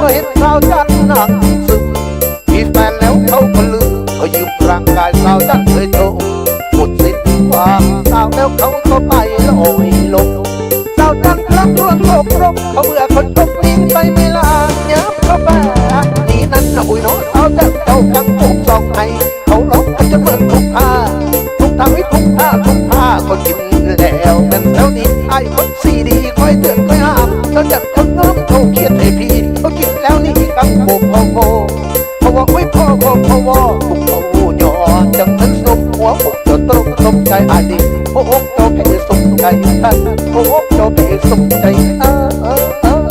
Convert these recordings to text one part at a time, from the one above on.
มื่อเห็นสาวจันหนักซึมมีแฟนแล้วเขาก็ลืมก็ยืมร่างกายสาวจันเลยโตหมดสิทธิ์ความสาวแล้วเขาก็ไปลอยลงสาวจันรักลวงโลกรกเขาเบื่อคนกนินไปไม่ลายัยเขาแปนี่นั้นนะอุ้ยน้องสาวจันเขาจังโกงสองไห้เขาล็อกกันจะเหมือนทุกท่าทุกทางห้ทุกท่าทุกท่าก็กินแล้วนั้นแล้วนี้ไอ้คนสีดีคอยเตือนคอยห้ามสาวจันคนน้ำเขาเครียดให้ โอ้โหเจ้าเพสมใจท่านโอ้โหเจ้าเพสมใจออเออเออ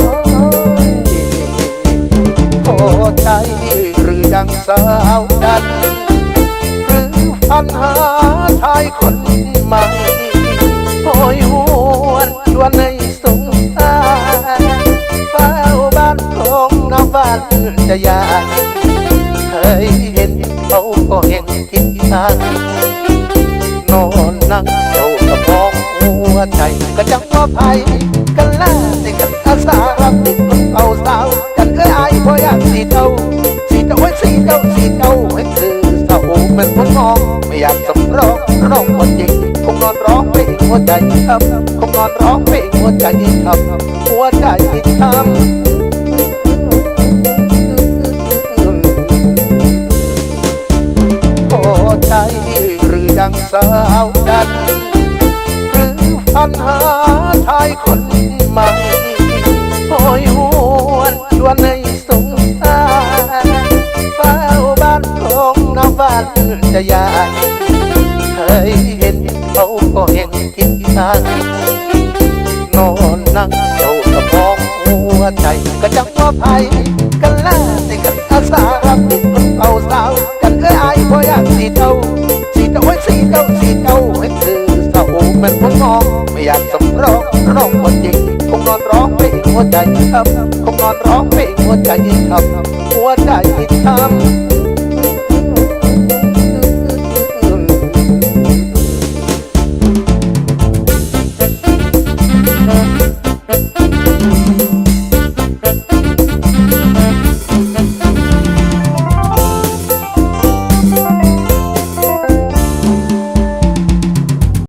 พอใจหรือยังสาวดันหรือปัญหาชายคนใหม่โอยหวนชวนให้สงสารเฝ้าบ้านของน้ำบ้านจะยาเคยเห็นเขาก็เห็นทิศทางนอนนั่ง วใจก็จังว่าภัยกันล่าสิกันอาสารับติดคนเก่าสาวกันเอ้ยอายพออยากสีเจ้าสีเจ้าไว้สีเจ้าสีเจ้าให้คือเศร้าเป็นคนมองไม่อยากสำรองร้องคนจริงคงนอนร้องเพลงหัวใจทำคงนอนร้องเพลงหัวใจทำหัวใจทำพอใจหรือยังสาวดัน รือปัญหาชายคนใหม่โอยหวนชวนให้สงสารเฝ้าบ้านของน้ำบ้านจะยากเคยเห็นเขาก็เห็นทิศทางนอนนั่งเจ้ากระพองหัวใจก็จังว่าภัยกันล่าสิกันอาสา ร้องร้องคนจริคงนอนร้องไม่หัวใจครับคงนอนร้องไม่หัวใจครับหัวใจครับ